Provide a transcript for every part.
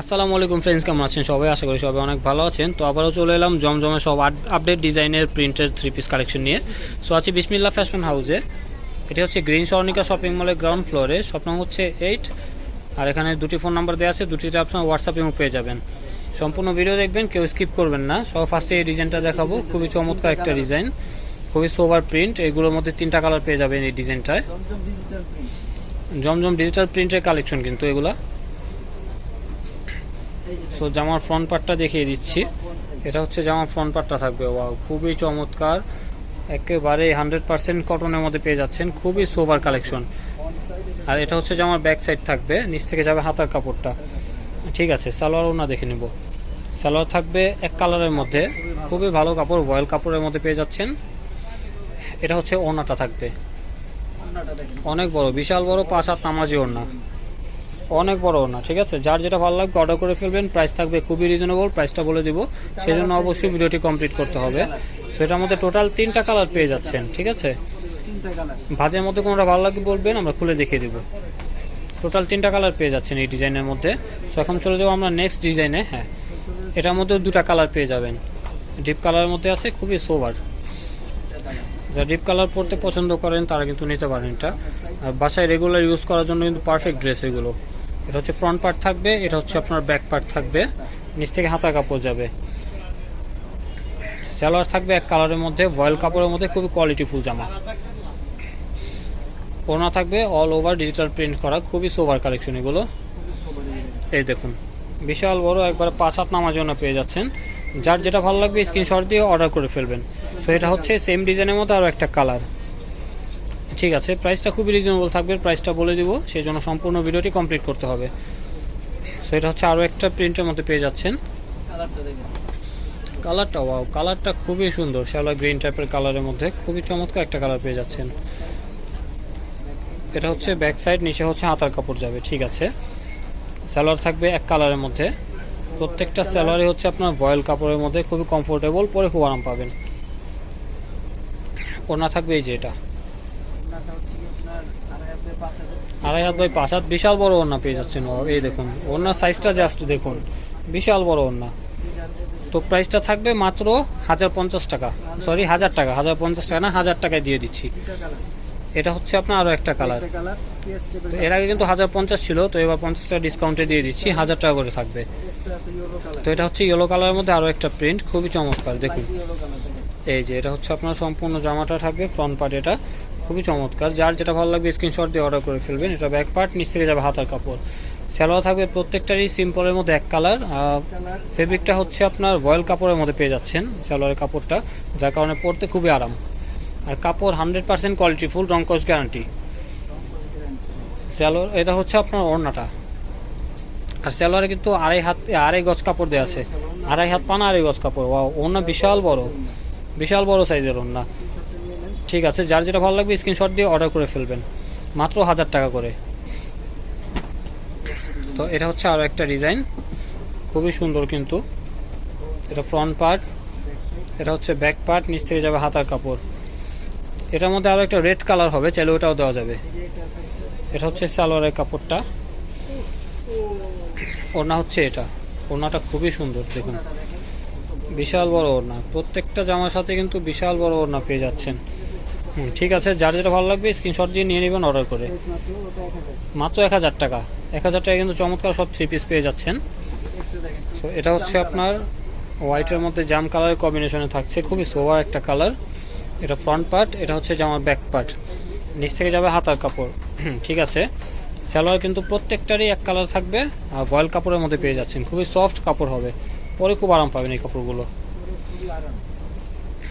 আসসালামু আলাইকুম ফ্রেন্ডস কেমন আছেন সবাই? আশা করি সবাই অনেক ভালো আছেন। তো আবারও চলে এলাম জমজমে সব আপডেট ডিজাইনের প্রিন্টের থ্রি পিস কালেকশন নিয়ে। সো আছি বিসমিল্লা ফ্যাশন হাউসে এটি হচ্ছে গ্রিন স্বর্ণিকা শপিং মলের গ্রাউন্ড ফ্লোরে শপ নম্বর হচ্ছে এইট আর এখানে দুটি ফোন নাম্বার দেওয়া আছে দুটিতে আপনার হোয়াটসঅ্যাপ এবং পেয়ে যাবেন। সম্পূর্ণ ভিডিও দেখবেন, কেউ স্কিপ করবেন না। সব ফার্স্টে এই ডিজাইনটা দেখাবো। খুবই চমৎকার একটা ডিজাইন খুবই সোভার প্রিন্ট এগুলোর মধ্যে তিনটা কালার পেয়ে যাবেন এই ডিজাইনটায় জমজম ডিজিটাল প্রিন্টের কালেকশন কিন্তু এগুলা। সো জামার ফ্রন্ট পার্টটা দেখিয়ে দিচ্ছি। এটা হচ্ছে জামার ফ্রন্ট পার্টটা থাকবে। ওয়াও খুবই চমৎকার। একেবারে হান্ড্রেড পার্সেন্ট কটনের মধ্যে পেয়ে যাচ্ছেন। খুবই সোভার কালেকশন আর এটা হচ্ছে জামার ব্যাক সাইড থাকবে। নিচ থেকে যাবে হাতার কাপড়টা। ঠিক আছে, সালোয়ারও না দেখে নেব। সালোয়ার থাকবে এক কালারের মধ্যে। খুবই ভালো কাপড় বয়েল কাপড়ের মধ্যে পেয়ে যাচ্ছেন। এটা হচ্ছে ওনাটা থাকবে। অনেক বড়, বিশাল বড় পাঁচ হাত নামাজি ওড়না। অনেক বড় ওড়না ঠিক আছে? যার যেটা ভালো লাগবে অর্ডার করে ফেলবেন প্রাইস থাকবে খুবই রিজনেবল প্রাইসটা বলে দিব। সেই জন্য অবশ্যই ভিডিওটি কমপ্লিট করতে হবে। তো এটার মধ্যে টোটাল তিনটা কালার পেয়ে যাচ্ছেন, ঠিক আছে? ভাজের মধ্যে কোনটা ভালো লাগবে বলবেন, আমরা খুলে দেখিয়ে দিব। টোটাল তিনটা কালার পেয়ে যাচ্ছেন এই ডিজাইনের মধ্যে। সো এখন চলে যাব আমরা নেক্সট ডিজাইনে হ্যাঁ। এটার মধ্যে দুটা কালার পেয়ে যাবেন। ডিপ কালারের মধ্যে আছে, খুবই সোভার যারা ডিপ কালার পরতে পছন্দ করেন, তারা কিন্তু নিতে পারেন এটা। বাসায় রেগুলার ইউজ করার জন্য কিন্তু পারফেক্ট ড্রেস এগুলো। এটা হচ্ছে ফ্রন্ট পার্ট থাকবে, এটা হচ্ছে আপনার ব্যাক পার্ট থাকবে। নিচ থেকে হাতা কাপড় যাবে। সালোয়ার থাকবে এক কালারের মধ্যে, ভয়েল কাপড়ের মধ্যে খুবই কোয়ালিটিফুল জামা। ওনা থাকবে অল ওভার ডিজিটাল প্রিন্ট করা, খুবই সোভার কালেকশন এগুলো। এই দেখুন, বিশাল বড় একবার পাঁচ হাত নামার জন্য পেয়ে যাচ্ছেন। যার যেটা ভালো লাগবে স্ক্রিনশট দিয়ে অর্ডার করে ফেলবেন। সো এটা হচ্ছে সেম ডিজাইনের মতো আরও একটা কালার ঠিক আছে প্রাইসটা খুবই রিজনেবল থাকবে প্রাইসটা বলে দিব সেই জন্য সম্পূর্ণ ভিডিওটি কমপ্লিট করতে হবে। সো এটা হচ্ছে আরও একটা প্রিন্টের মধ্যে পেয়ে যাচ্ছেন। কালারটা ওয়াও কালারটা খুবই সুন্দর শ্যাওলা গ্রিন টাইপের কালারের মধ্যে। খুবই চমৎকার একটা কালার পেয়ে যাচ্ছেন। এটা হচ্ছে ব্যাক সাইড নিচে হচ্ছে হাতার কাপড় যাবে, ঠিক আছে। সালোয়ার থাকবে এক কালারের মধ্যে। প্রত্যেকটা সালোয়ারই হচ্ছে আপনার ভয়েল কাপড়ের মধ্যে খুবই কমফোর্টেবল পরে খুব আরাম পাবেন। ওনা থাকবে এই যে এটা। আড়াই হাত বাই পাঁচ হাত বিশাল বড় ওড়না পেয়ে যাচ্ছেন এই দেখুন ওড়নার সাইজটা জাস্ট দেখুন। বিশাল বড় ওড়না। তো প্রাইসটা থাকবে মাত্র হাজার পঞ্চাশ টাকা। সরি হাজার টাকা হাজার পঞ্চাশ টাকা না হাজার টাকায় দিয়ে দিচ্ছি। এটা হচ্ছে আপনার আরও একটা কালার তো এর আগে কিন্তু হাজার পঞ্চাশ ছিল তো এবার পঞ্চাশ টাকা ডিসকাউন্টে দিয়ে দিচ্ছি হাজার টাকা করে থাকবে। তো এটা হচ্ছে ইয়েলো কালারের মধ্যে আরও একটা প্রিন্ট খুবই চমৎকার, দেখুন। এই যে, এটা হচ্ছে আপনার সম্পূর্ণ জামাটা থাকবে ফ্রন্ট পার্ট এটা, খুবই চমৎকার। যার যেটা ভালো লাগবে স্ক্রিনশট দিয়ে অর্ডার করে ফেলবেন। এটা ব্যাক পার্ট নিচ থেকে যাবে হাতার কাপড়। স্যালোয়া থাকবে প্রত্যেকটারই সিম্পলের মধ্যে এক কালার ফেব্রিকটা হচ্ছে আপনার ভয়েল কাপড়ের মধ্যে পেয়ে যাচ্ছেন, সালোয়ারের কাপড়টা, যার কারণে পরতে খুবই আরাম। আর কাপড় হান্ড্রেড পার্সেন্ট কোয়ালিটি ফুল রঙ্কশ গ্যারান্টি স্যালোয়ার এটা হচ্ছে আপনার ওড়নাটা। আর স্যালোয়ারে কিন্তু আড়াই হাত, আড়াই গজ কাপড় দেওয়া আছে। আড়াই হাত পানা, আড়াই গজ কাপড়। ওয়াও, ওড়না বিশাল বড়। বিশাল বড় সাইজের ওড়না। ঠিক আছে, যার যেটা ভালো লাগবে স্ক্রিনশট দিয়ে অর্ডার করে ফেলবেন। মাত্র হাজার টাকা করে। তো এটা হচ্ছে আরও একটা ডিজাইন খুবই সুন্দর কিন্তু। এটা ফ্রন্ট পার্ট এটা হচ্ছে ব্যাক পার্ট নিচ থেকে যাবে হাতার কাপড়। এটার মধ্যে আরও একটা রেড কালার হবে চাইলে ওটাও দেওয়া যাবে। এটা হচ্ছে সালোয়ারের কাপড়টা। ওড়না হচ্ছে এটা। ওড়নাটা খুবই সুন্দর দেখুন। বিশাল বড় ওড়না। প্রত্যেকটা জামার সাথে কিন্তু বিশাল বড় ওড়না পেয়ে যাচ্ছেন। হুম, ঠিক আছে যার যেটা ভালো লাগবে স্ক্রিনশট দিয়ে নিয়ে নেবেন অর্ডার করে। মাত্র এক হাজার টাকা। এক হাজার টাকা কিন্তু চমৎকার সব থ্রি পিস পেয়ে যাচ্ছেন। সো এটা হচ্ছে আপনার হোয়াইটের মধ্যে জাম কালারের কম্বিনেশনে থাকছে। খুবই সোভার একটা কালার এটা ফ্রন্ট পার্ট এটা হচ্ছে জামার ব্যাক পার্ট নিচ থেকে যাবে হাতার কাপড়। ঠিক আছে। সালোয়ার কিন্তু প্রত্যেকটারই এক কালার থাকবে, আর ভয়েল কাপড়ের মধ্যে পেয়ে যাচ্ছেন। খুবই সফট কাপড় হবে। পরে খুব আরাম পাবেন এই কাপড়গুলো।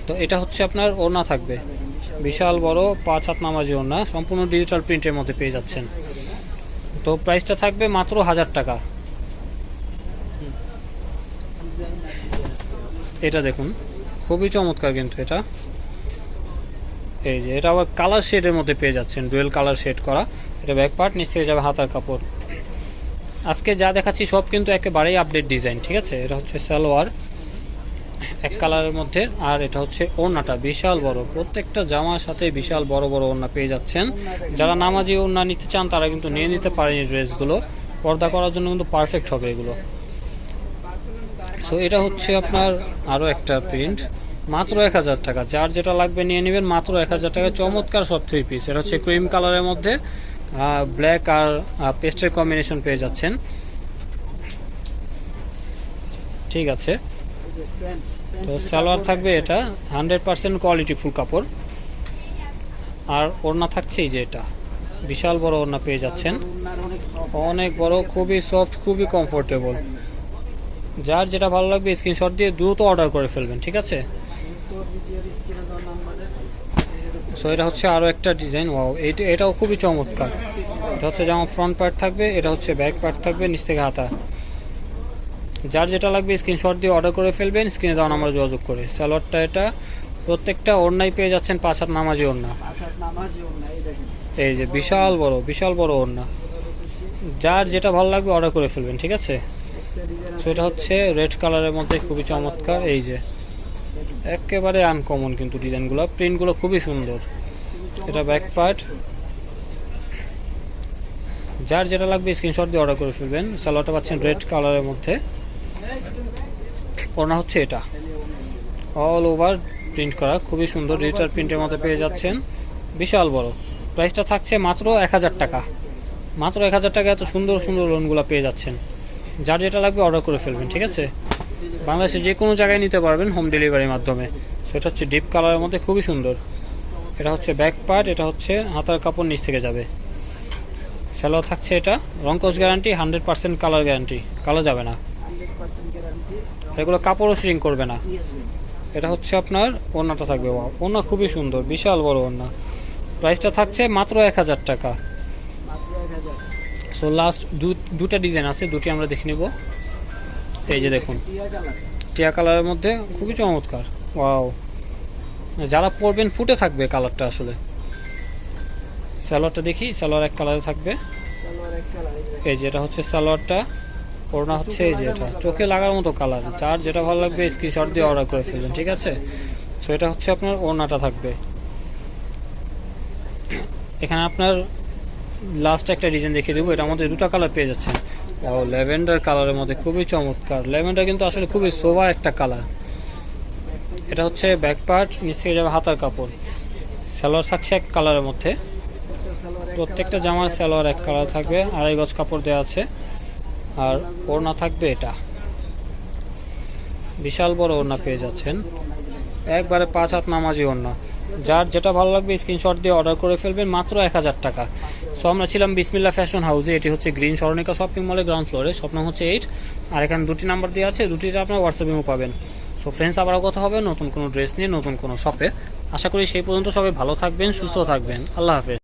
তো এটা হচ্ছে আপনার ওড়না থাকবে। বিশাল বড় পাঁচ হাত নামাজি ওড়না, সম্পূর্ণ ডিজিটাল প্রিন্টের মধ্যে পেয়ে যাচ্ছেন। তো প্রাইসটা থাকবে মাত্র হাজার টাকা। এটা দেখুন, খুবই চমৎকার কিন্তু এটা। এই যে, এটা আবার কালার শেডের মধ্যে পেয়ে যাচ্ছেন ডুয়েল কালার শেড করা। এটা ব্যাক পার্ট নিচ থেকে যাবে হাতার কাপড়। আজকে যা দেখাচ্ছি সব কিন্তু একেবারেই আপডেট ডিজাইন ঠিক আছে? এটা হচ্ছে সালোয়ার, এক কালারের মধ্যে, আর এটা হচ্ছে ওড়নাটা, বিশাল বড়। প্রত্যেকটা জামার সাথে বিশাল বড় বড় ওড়না পেয়ে যাচ্ছেন। যারা নামাজি ওড়না নিতে চান, তারা কিন্তু নিয়ে নিতে পারেন এই ড্রেসগুলো। পর্দা করার জন্য কিন্তু পারফেক্ট হবে এগুলো। সো এটা হচ্ছে আপনার আরও একটা প্রিন্ট মাত্র এক হাজার টাকা। যার যেটা লাগবে নিয়ে নেবেন মাত্র এক হাজার টাকা। চমৎকার সব থ্রি পিস এটা হচ্ছে ক্রিম কালারের মধ্যে। ব্ল্যাক আর পেস্টের কম্বিনেশন পেয়ে যাচ্ছেন। ঠিক আছে। তো সালোয়ার থাকবে এটা হান্ড্রেড পার্সেন্ট কোয়ালিটি ফুল কাপড়। আর ওড়না থাকছেই যে এটা। বিশাল বড় ওড়না পেয়ে যাচ্ছেন। অনেক বড়, খুবই সফট খুবই কমফোর্টেবল যার যেটা ভালো লাগবে স্ক্রিনশট দিয়ে দ্রুত অর্ডার করে ফেলবেন, ঠিক আছে তো ভিডিওর স্ক্রিনে দেওয়া নাম্বারে সো এটা হচ্ছে আরও একটা ডিজাইন ওয়াও এটা এটাও খুবই চমৎকার। এটা হচ্ছে যেমন ফ্রন্ট পার্ট থাকবে এটা হচ্ছে ব্যাক পার্ট থাকবে নিচ থেকে হাতা। যার যেটা লাগবে স্ক্রিনশট দিয়ে অর্ডার করে ফেলবেন স্ক্রিনে দেওয়া নাম্বার যোগাযোগ করে। স্যালোয়ারটা এটা প্রত্যেকটা ওড়নাই পেয়ে যাচ্ছেন পাঁচ হাত নামাজি ওড়না। এই যে বিশাল বড় বিশাল বড় ওড়না। যার যেটা ভালো লাগবে অর্ডার করে ফেলবেন ঠিক আছে? সো এটা হচ্ছে রেড কালারের মধ্যে খুবই চমৎকার এই যে। একেবারে আনকমন কিন্তু ডিজাইনগুলো। প্রিন্টগুলো খুবই সুন্দর। এটা ব্যাক পার্ট যার যেটা লাগবে স্ক্রিনশট দিয়ে অর্ডার করে ফেলবেন। সালোয়ারটা পাচ্ছেন রেড কালারের মধ্যে। ওড়না হচ্ছে এটা। অল ওভার প্রিন্ট করা। খুবই সুন্দর। ডিজিটাল প্রিন্টের মধ্যে পেয়ে যাচ্ছেন। বিশাল বড়। প্রাইসটা থাকছে মাত্র এক হাজার টাকা। মাত্র এক হাজার টাকা এত সুন্দর সুন্দর লোনগুলো পেয়ে যাচ্ছেন। যার যেটা লাগবে অর্ডার করে ফেলবেন, ঠিক আছে? বাংলাদেশে যে কোনো জায়গায় নিতে পারবেন হোম ডেলিভারির মাধ্যমে। সেটা হচ্ছে ডিপ কালারের মধ্যে খুবই সুন্দর। এটা হচ্ছে ব্যাক পার্ট এটা হচ্ছে হাতার কাপড় নিচ থেকে যাবে। স্যালো থাকছে এটা। রঙ্কশ guarantee hundred percent colour guarantee কালো যাবে না। এগুলো কাপড়ও শিং করবে না। এটা হচ্ছে আপনার ওড়নাটা থাকবে। ওড়না খুবই সুন্দর, বিশাল বড় ওড়না। প্রাইসটা থাকছে মাত্র এক হাজার টাকা। সো লাস্ট দুটা ডিজাইন আছে, দুটি আমরা দেখে নেব। এই যে দেখুন, টিয়া কালারের মধ্যে খুবই চমৎকার। ওয়াও। যারা পরবেন, ফুটে থাকবে কালারটা আসলে। সালোয়ারটা দেখি, সালোয়ার এক কালারে থাকবে। এই যে এটা হচ্ছে সালোয়ারটা, ওড়না হচ্ছে এই যে এটা। চোখে লাগার মতো কালার, যার যেটা ভালো লাগবে স্ক্রিনশট দিয়ে অর্ডার করে ফেলবেন, ঠিক আছে? সো এটা হচ্ছে আপনার ওড়নাটা থাকবে। এখানে আপনার লাস্ট একটা ডিজাইন দেখিয়ে দেবো, এটার মধ্যে দুটো কালার পেয়ে যাচ্ছেন। ও ল্যাভেন্ডার কালারের মধ্যে খুবই চমৎকার। ল্যাভেন্ডার কিন্তু আসলে খুবই সোভার একটা কালার এটা হচ্ছে ব্যাক পার্ট নিচ থেকে যাবে হাতার কাপড়। সালোয়ার থাকছে এক কালারের মধ্যে। প্রত্যেকটা জামার সালোয়ার এক কালার থাকবে, আড়াই গজ কাপড় দেওয়া আছে। আর ওড়না থাকবে এটা। বিশাল বড় ওড়না পেয়ে যাচ্ছেন। একবারে পাঁচ হাত নামাজি ওড়না। যার যেটা ভালো লাগবে স্ক্রিনশট দিয়ে অর্ডার করে ফেলবেন, মাত্র এক হাজার টাকা। সো আমরা ছিলাম বিসমিল্লা ফ্যাশন হাউসে এটি হচ্ছে গ্রিন স্মরণিকা শপিং মলের গ্রাউন্ড ফ্লোরে স্বপ্ন হচ্ছে এইট আর এখানে দুটি নাম্বার দেওয়া আছে, দুটিতে আপনার হোয়াটসঅ্যাপেও পাবেন। সো ফ্রেন্ডস আবারও কথা হবে, নতুন কোনো ড্রেস নিয়ে, নতুন কোনো শপে আশা করি সেই পর্যন্ত সবাই ভালো থাকবেন, সুস্থ থাকবেন। আল্লাহ হাফেজ।